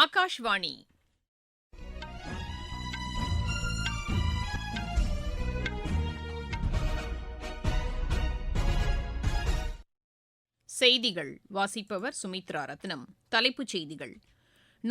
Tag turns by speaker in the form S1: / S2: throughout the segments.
S1: ஆகாஷ்வாணி செய்திகள் வாசிப்பவர் சுமித்ரா ரத்னம் தலைப்புச் செய்திகள்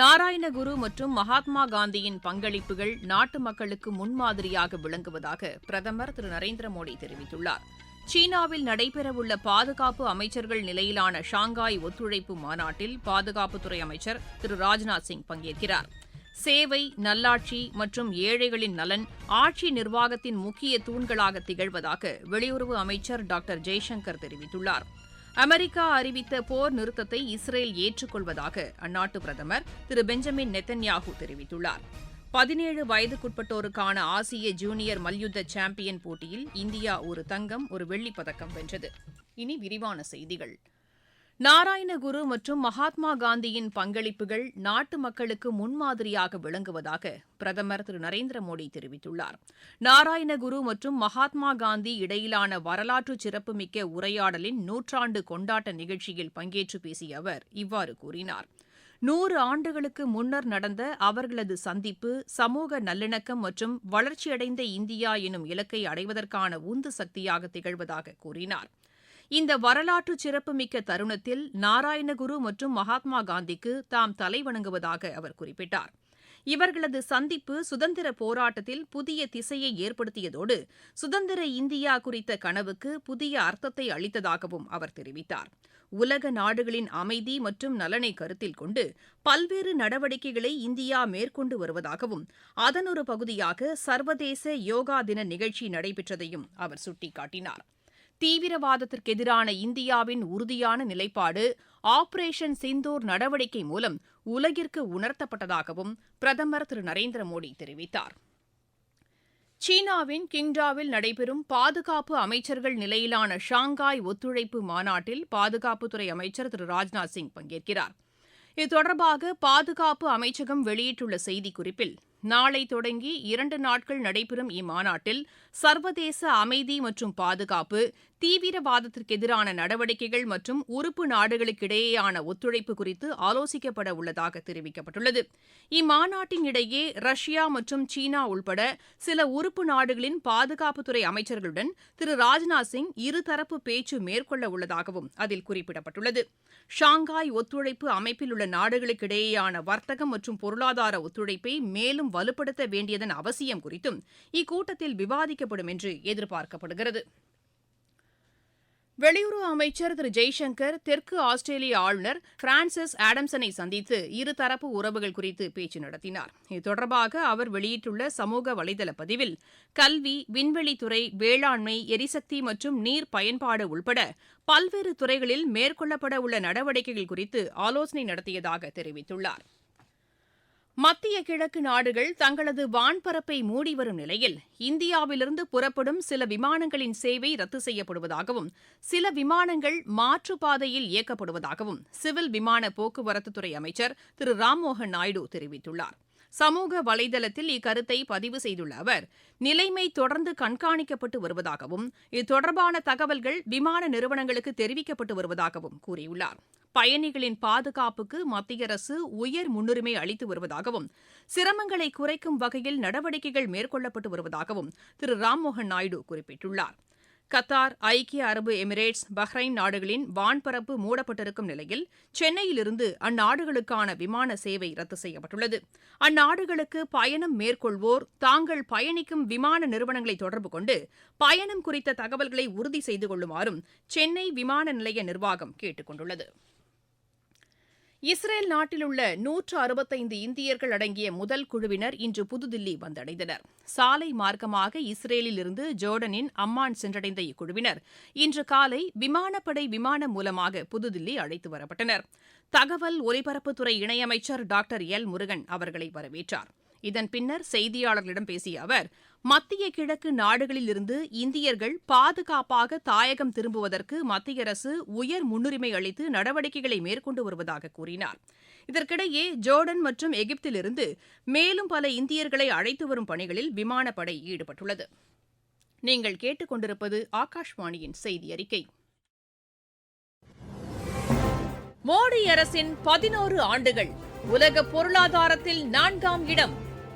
S1: நாராயணகுரு மற்றும் மகாத்மா காந்தியின் பங்களிப்புகள் நாட்டு மக்களுக்கு முன்மாதிரியாக விளங்குவதாக பிரதமர் திரு நரேந்திர மோடி தெரிவித்துள்ளாா் சீனாவில் நடைபெறவுள்ள பாதுகாப்பு அமைச்சர்கள் நிலையிலான ஷாங்காய் ஒத்துழைப்பு மாநாட்டில் பாதுகாப்புத்துறை அமைச்சர் திரு ராஜ்நாத் சிங் பங்கேற்கிறார் சேவை நல்லாட்சி மற்றும் ஏழைகளின் நலன் ஆட்சி நிர்வாகத்தின் முக்கிய தூண்களாக திகழ்வதாக வெளியுறவு அமைச்சர் டாக்டர் ஜெய்சங்கர் தெரிவித்துள்ளார் அமெரிக்கா அறிவித்த போர் நிறுத்தத்தை இஸ்ரேல் ஏற்றுக்கொள்வதாக அந்நாட்டு பிரதமர் திரு பெஞ்சமின் நெத்தன்யாகு தெரிவித்துள்ளார் பதினேழு வயதுக்குட்பட்டோருக்கான ஆசிய ஜூனியர் மல்யுத்த சாம்பியன் போட்டியில் இந்தியா ஒரு தங்கம் ஒரு வெள்ளிப் பதக்கம் வென்றது இனி விரிவான செய்திகள் நாராயணகுரு மற்றும் மகாத்மா காந்தியின் பங்களிப்புகள் நாட்டு மக்களுக்கு முன்மாதிரியாக விளங்குவதாக பிரதமர் திரு நரேந்திர மோடி தெரிவித்துள்ளார் நாராயணகுரு மற்றும் மகாத்மா காந்தி இடையிலான வரலாற்று சிறப்புமிக்க உரையாடலின் நூற்றாண்டு கொண்டாட்ட நிகழ்ச்சியில் பங்கேற்று பேசிய அவர் இவ்வாறு கூறினாா் நூறு ஆண்டுகளுக்கு முன்னர் நடந்த அவர்களது சந்திப்பு சமூக நல்லிணக்கம் மற்றும் வளர்ச்சியடைந்த இந்தியா எனும் இலக்கை அடைவதற்கான உந்து சக்தியாக திகழ்வதாக கூறினார் இந்த வரலாற்று சிறப்புமிக்க தருணத்தில் நாராயணகுரு மற்றும் மகாத்மா காந்திக்கு தாம் தலைவணங்குவதாக அவர் குறிப்பிட்டார் இவர்களது சந்திப்பு சுதந்திர போராட்டத்தில் புதிய திசையை ஏற்படுத்தியதோடு சுதந்திர இந்தியா குறித்த கனவுக்கு புதிய அர்த்தத்தை அளித்ததாகவும் அவர் தெரிவித்தாா் உலக நாடுகளின் அமைதி மற்றும் நலனை கருத்தில் கொண்டு பல்வேறு நடவடிக்கைகளை இந்தியா மேற்கொண்டு வருவதாகவும் அதனொரு பகுதியாக சர்வதேச யோகா தின நிகழ்ச்சி நடைபெற்றதையும் அவர் சுட்டிக்காட்டினார் தீவிரவாதத்திற்கு எதிரான இந்தியாவின் உறுதியான நிலைப்பாடு ஆபரேஷன் சிந்தூர் நடவடிக்கை மூலம் உலகிற்கு உணர்த்தப்பட்டதாகவும் பிரதமர் திரு நரேந்திர மோடி தெரிவித்தாா் சீனாவின் கிங்டாவில் நடைபெறும் பாதுகாப்பு அமைச்சர்கள் நிலையிலான ஷாங்காய் ஒத்துழைப்பு மாநாட்டில் பாதுகாப்புத்துறை அமைச்சர் திரு ராஜ்நாத் சிங் பங்கேற்கிறார் இதுதொடர்பாக பாதுகாப்பு அமைச்சகம் வெளியிட்டுள்ள செய்திக்குறிப்பில் நாளை தொடங்கி இரண்டு நாட்கள் நடைபெறும் இம்மாநாட்டில் சர்வதேச அமைதி மற்றும் பாதுகாப்பு தீவிரவாதத்திற்கு எதிரான நடவடிக்கைகள் மற்றும் உறுப்பு இடையேயான ஒத்துழைப்பு குறித்து ஆலோசிக்கப்பட உள்ளதாக தெரிவிக்கப்பட்டுள்ளது இம்மாநாட்டின் இடையே ரஷ்யா மற்றும் சீனா உள்பட சில உறுப்பு நாடுகளின் பாதுகாப்புத்துறை அமைச்சர்களுடன் திரு ராஜ்நாத் சிங் இருதரப்பு பேச்சு மேற்கொள்ள உள்ளதாகவும் அதில் குறிப்பிடப்பட்டுள்ளது ஷாங்காய் ஒத்துழைப்பு அமைப்பில் உள்ள இடையேயான வர்த்தகம் மற்றும் பொருளாதார ஒத்துழைப்பை மேலும் வலுப்படுத்த வேண்டியதன் அவசியம் குறித்தும் இக்கூட்டத்தில் விவாதிக்க ஈடுபடும் என்று எதிர்பார்க்கப்படுகிறது வெளியுறவு அமைச்சர் திரு ஜெய்சங்கர் தெற்கு ஆஸ்திரேலிய ஆளுநர் பிரான்சிஸ் ஆடம்சனை சந்தித்து இருதரப்பு உறவுகள் குறித்து பேச்சு நடத்தினார் இது தொடர்பாக அவர் வெளியிட்டுள்ள சமூக வலைதள பதிவில் கல்வி விண்வெளித்துறை வேளாண்மை எரிசக்தி மற்றும் நீர் பயன்பாடு உள்பட பல்வேறு துறைகளில் மேற்கொள்ளப்பட உள்ள நடவடிக்கைகள் குறித்து ஆலோசனை நடத்தியதாக தெரிவித்துள்ளாா் மத்திய கிழக்கு நாடுகள் தங்களது வான்பரப்பை மூடி வரும் நிலையில் இந்தியாவிலிருந்து புறப்படும் சில விமானங்களின் சேவை ரத்து செய்யப்படுவதாகவும் சில விமானங்கள் மாற்றுப்பாதையில் இயக்கப்படுவதாகவும் சிவில் விமான போக்குவரத்துத்துறை அமைச்சர் திரு ராம்மோகன் நாயுடு தெரிவித்துள்ளாா் சமூக வலைதளத்தில் இக்கருத்தை பதிவு செய்துள்ள அவர் நிலைமை தொடர்ந்து கண்காணிக்கப்பட்டு வருவதாகவும் இத்தொடர்பான தகவல்கள் விமான நிறுவனங்களுக்கு தெரிவிக்கப்பட்டு வருவதாகவும் கூறியுள்ளார் பயணிகளின் பாதுகாப்புக்கு மத்திய அரசு உயர் முன்னுரிமை அளித்து வருவதாகவும் சிரமங்களை குறைக்கும் வகையில் நடவடிக்கைகள் மேற்கொள்ளப்பட்டு வருவதாகவும் திரு ராம்மோகன் நாயுடு குறிப்பிட்டுள்ளாா் கத்தார் ஐக்கிய அரபு எமிரேட்ஸ் பஹ்ரைன் நாடுகளின் வான்பரப்பு மூடப்பட்டிருக்கும் நிலையில் சென்னையிலிருந்து அந்நாடுகளுக்கான விமான சேவை ரத்து செய்யப்பட்டுள்ளது அந்நாடுகளுக்கு பயணம் மேற்கொள்வோர் தாங்கள் பயணிக்கும் விமான நிறுவனங்களை தொடர்பு கொண்டு பயணம் குறித்த தகவல்களை உறுதி செய்து கொள்ளுமாறும் சென்னை விமான நிலைய நிர்வாகம் கேட்டுக் கொண்டுள்ளது இஸ்ரேல் நாட்டிலுள்ள நூற்று அறுபத்தைந்து இந்தியர்கள் அடங்கிய முதல் குழுவினர் இன்று புதுதில்லி வந்தடைந்தனர் சாலை மார்க்கமாக இஸ்ரேலில் இருந்து ஜோர்டனின் அம்மான் சென்றடைந்த இக்குழுவினர் இன்று காலை விமானப்படை விமானம் மூலமாக புதுதில்லி அழைத்து வரப்பட்டனர் தகவல் ஒலிபரப்புத்துறை இணையமைச்சர் டாக்டர் எல் முருகன் அவர்களை வரவேற்றார் இதன் பின்னர் செய்தியாளர்களிடம் பேசிய அவர் மத்திய கிழக்கு நாடுகளிலிருந்து இந்தியர்கள் பாதுகாப்பாக தாயகம் திரும்புவதற்கு மத்திய அரசு உயர் முன்னுரிமை அளித்து நடவடிக்கைகளை மேற்கொண்டு வருவதாக கூறினார் இதற்கிடையே ஜோர்டன் மற்றும் எகிப்திலிருந்து மேலும் பல இந்தியர்களை அழைத்து வரும் பணிகளில் விமானப்படை ஈடுபட்டுள்ளது நீங்கள் கேட்டுக்கொண்டிருப்பது ஆகாஷ்வாணியின் செய்தி அறிக்கை மோடி அரசின் பதினோரு ஆண்டுகள் உலக பொருளாதாரத்தில் நான்காம் இடம்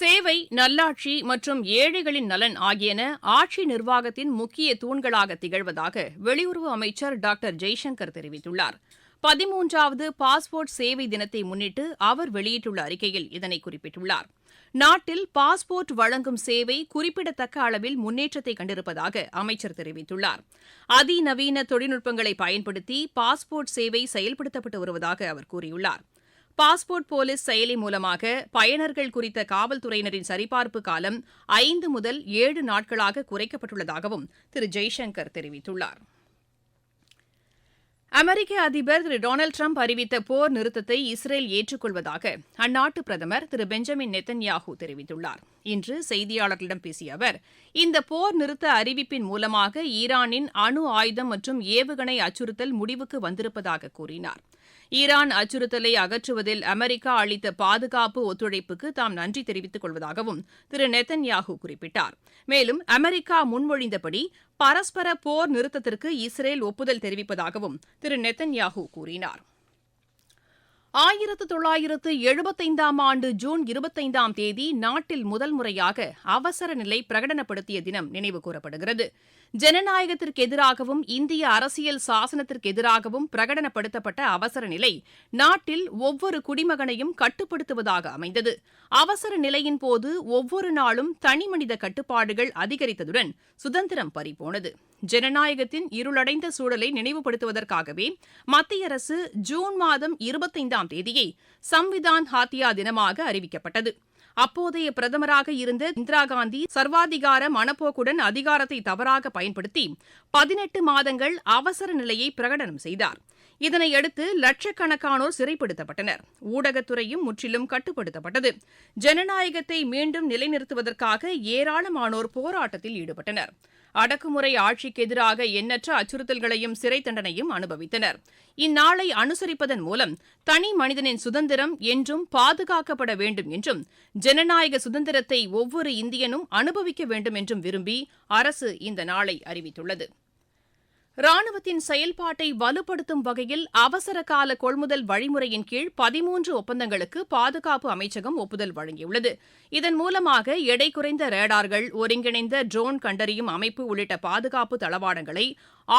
S1: சேவை நல்லாட்சி மற்றும் ஏழைகளின் நலன் ஆகியன ஆட்சி நிர்வாகத்தின் முக்கிய தூண்களாக திகழ்வதாக வெளியுறவு அமைச்சர் டாக்டர் ஜெய்சங்கர் தெரிவித்துள்ளார் பதிமூன்றாவது பாஸ்போர்ட் சேவை தினத்தை முன்னிட்டு அவர் வெளியிட்டுள்ள அறிக்கையில் இதனை குறிப்பிட்டுள்ளார் நாட்டில் பாஸ்போர்ட் வழங்கும் சேவை குறிப்பிடத்தக்க அளவில் முன்னேற்றத்தை கண்டிருப்பதாக அமைச்சர் தெரிவித்துள்ளார் அதிநவீன தொழில்நுட்பங்களை பயன்படுத்தி பாஸ்போர்ட் சேவை செயல்படுத்தப்பட்டு வருவதாக அவர் கூறியுள்ளார் பாஸ்போர்ட் போலீஸ் செயலி மூலமாக பயனர்கள் குறித்த காவல்துறையினரின் சரிபார்ப்பு காலம் ஐந்து முதல் ஏழு நாட்களாக குறைக்கப்பட்டுள்ளதாகவும் திரு ஜெய்சங்கர் தெரிவித்துள்ளார் அமெரிக்க அதிபர் திரு டொனால்டு ட்ரம்ப் அறிவித்த போர் நிறுத்தத்தை இஸ்ரேல் ஏற்றுக்கொள்வதாக அந்நாட்டு பிரதமர் திரு பெஞ்சமின் நெத்தன்யாகு தெரிவித்துள்ளார் இன்று செய்தியாளர்களிடம் பேசிய அவர் இந்த போர் நிறுத்த அறிவிப்பின் மூலமாக ஈரானின் அணு ஆயுதம் மற்றும் ஏவுகணை அச்சுறுத்தல் முடிவுக்கு வந்திருப்பதாக கூறினாா் ஈரான் அச்சுறுத்தலை அகற்றுவதில் அமெரிக்கா அளித்த பாதுகாப்பு ஒத்துழைப்புக்கு தாம் நன்றி தெரிவித்துக் கொள்வதாகவும் திரு நெத்தன்யாகு குறிப்பிட்டார் மேலும் அமெரிக்கா முன்மொழிந்தபடி பரஸ்பர போர் நிறுத்தத்திற்கு இஸ்ரேல் ஒப்புதல் தெரிவிப்பதாகவும் திரு நெத்தன்யாகு கூறினார் ஆயிரத்து தொள்ளாயிரத்து எழுபத்தைந்தாம் ஆண்டு ஜூன் இருபத்தைந்தாம் தேதி நாட்டில் முதல் முறையாக அவசர நிலை பிரகடனப்படுத்திய தினம் நினைவு கூறப்படுகிறது ஜனநாயகத்திற்கு எதிராகவும் இந்திய அரசியல் சாசனத்திற்கு எதிராகவும் பிரகடனப்படுத்தப்பட்ட அவசர நிலை நாட்டில் ஒவ்வொரு குடிமகனையும் கட்டுப்படுத்துவதாக அமைந்தது அவசர நிலையின் போது ஒவ்வொரு நாளும் தனிமனித கட்டுப்பாடுகள் அதிகரித்ததுடன் சுதந்திரம் பறிபோனது ஜனநாயகத்தின் இருளடைந்த சூழலை நினைவுபடுத்துவதற்காகவே மத்திய அரசு ஜூன் மாதம் இருபத்தைந்தாம் தேதியை சம்விதான் ஹாத்தியா தினமாக அறிவிக்கப்பட்டது அப்போதைய பிரதமராக இருந்த இந்திரா காந்தி சர்வாதிகார மனப்போக்குடன் அதிகாரத்தை தவறாக பயன்படுத்தி பதினெட்டு மாதங்கள் அவசர நிலையை பிரகடனம் செய்தார் இதனையடுத்து லட்சக்கணக்கானோர் சிறைப்படுத்தப்பட்டனர் ஊடகத்துறையும் முற்றிலும் கட்டுப்படுத்தப்பட்டது ஜனநாயகத்தை மீண்டும் நிலைநிறுத்துவதற்காக ஏராளமானோர் போராட்டத்தில் ஈடுபட்டனா் அடக்குமுறை ஆட்சிக்கு எதிராக எண்ணற்ற அச்சுறுத்தல்களையும் சிறை தண்டனையும் அனுபவித்தனர் இந்நாளை அனுசரிப்பதன் மூலம் தனி மனிதனின் சுதந்திரம் என்றும் பாதுகாக்கப்பட வேண்டும் என்றும் ஜனநாயக சுதந்திரத்தை ஒவ்வொரு இந்தியனும் அனுபவிக்க வேண்டும் என்றும் விரும்பி அரசு இந்த நாளை அறிவித்துள்ளது ராணுவத்தின் செயல்பாட்டை வலுப்படுத்தும் வகையில் அவசர கால கொள்முதல் வழிமுறையின் கீழ் பதிமூன்று ஒப்பந்தங்களுக்கு பாதுகாப்பு அமைச்சகம் ஒப்புதல் வழங்கியுள்ளது இதன் மூலமாக எடை குறைந்த ரேடார்கள் ஒருங்கிணைந்த ட்ரோன் கண்டறியும் அமைப்பு உள்ளிட்ட பாதுகாப்பு தளவாடங்களை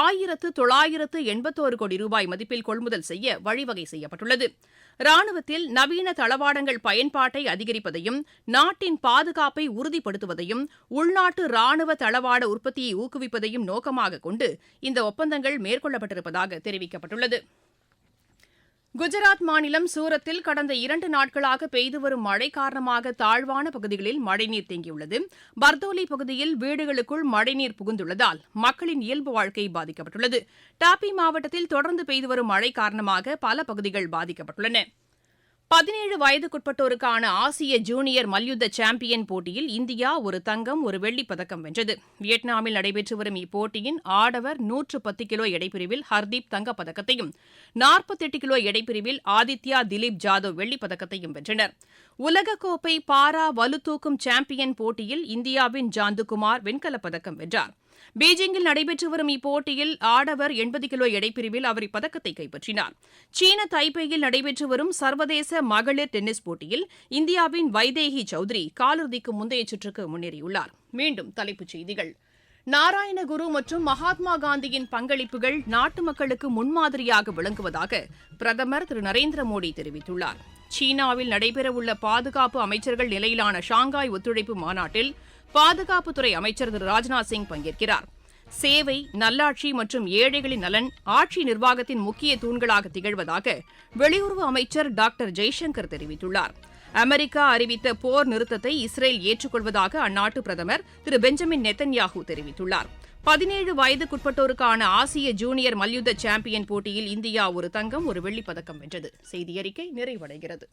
S1: ஆயிரத்து தொள்ளாயிரத்து எண்பத்தோரு கோடி ரூபாய் மதிப்பில் கொள்முதல் செய்ய வழிவகை செய்யப்பட்டுள்ளது ராணுவத்தில் நவீன தளவாடங்கள் பயன்பாட்டை அதிகரிப்பதையும் நாட்டின் பாதுகாப்பை உறுதிப்படுத்துவதையும் உள்நாட்டு ராணுவ தளவாட உற்பத்தியை ஊக்குவிப்பதையும் நோக்கமாக கொண்டு இந்த ஒப்பந்தங்கள் மேற்கொள்ளப்பட்டிருப்பதாக தெரிவிக்கப்பட்டுள்ளது குஜராத் மாநிலம் சூரத்தில் கடந்த இரண்டு நாட்களாக பெய்து வரும் மழை காரணமாக தாழ்வான பகுதிகளில் மழைநீர் தேங்கியுள்ளது பர்தோலி பகுதியில் வீடுகளுக்குள் மழைநீர் புகுந்துள்ளதால் மக்களின் இயல்பு வாழ்க்கை பாதிக்கப்பட்டுள்ளது டாப்பி மாவட்டத்தில் தொடர்ந்து பெய்து வரும் மழை காரணமாக பல பகுதிகள் பாதிக்கப்பட்டுள்ளன பதினேழு வயதுக்குட்பட்டோருக்கான ஆசிய ஜூனியர் மல்யுத்த சாம்பியன் போட்டியில் இந்தியா ஒரு தங்கம் ஒரு வெள்ளிப் பதக்கம் வென்றது வியட்நாமில் நடைபெற்று வரும் இப்போட்டியின் ஆடவர் நூற்று பத்து கிலோ எடைப்பிரிவில் ஹர்தீப் தங்கப்பதக்கத்தையும் நாற்பத்தெட்டு கிலோ எடைப்பிரிவில் ஆதித்யா திலீப் ஜாதவ் வெள்ளிப் பதக்கத்தையும் வென்றனர் உலகக்கோப்பை பாரா வலுதூக்கும் சாம்பியன் போட்டியில் இந்தியாவின் ஜாந்துகுமார் வெண்கலப் பதக்கம் வென்றார் பீஜிங்கில் நடைபெற்று வரும் இப்போட்டியில் ஆடவர் எண்பது கிலோ எடைப்பிரிவில் அவர் இப்பதக்கத்தை கைப்பற்றினார் சீன தைப்பேயில் நடைபெற்று வரும் சர்வதேச மகளிர் டென்னிஸ் போட்டியில் இந்தியாவின் வைதேகி சௌத்ரி காலிறுதிக்கு முந்தைய சுற்றுக்கு முன்னேறியுள்ளார் மீண்டும் தலைப்புச் செய்திகள் நாராயணகுரு மற்றும் மகாத்மா காந்தியின் பங்களிப்புகள் நாட்டு மக்களுக்கு முன்மாதிரியாக விளங்குவதாக பிரதமர் திரு நரேந்திர மோடி தெரிவித்துள்ளார் சீனாவில் நடைபெறவுள்ள பாதுகாப்பு அமைச்சர்கள் நிலையிலான ஷாங்காய் ஒத்துழைப்பு மாநாட்டில் பாதுகாப்புத்துறை அமைச்சர் திரு ராஜ்நாத் சிங் பங்கேற்கிறார் சேவை நல்லாட்சி மற்றும் ஏழைகளின் நலன் ஆட்சி நிர்வாகத்தின் முக்கிய தூண்களாக திகழ்வதாக வெளியுறவு அமைச்சர் டாக்டர் ஜெய்சங்கர் தெரிவித்துள்ளார் அமெரிக்கா அறிவித்த போர் நிறுத்தத்தை இஸ்ரேல் ஏற்றுக்கொள்வதாக அந்நாட்டு பிரதமர் திரு பெஞ்சமின் நெத்தன்யாகு தெரிவித்துள்ளார் பதினேழு வயதுக்குட்பட்டோருக்கான ஆசிய ஜூனியர் மல்யுத்த சாம்பியன் போட்டியில் இந்தியா ஒரு தங்கம் ஒரு வெள்ளிப்பதக்கம் வென்றது செய்தியறிக்கை நிறைவடைகிறது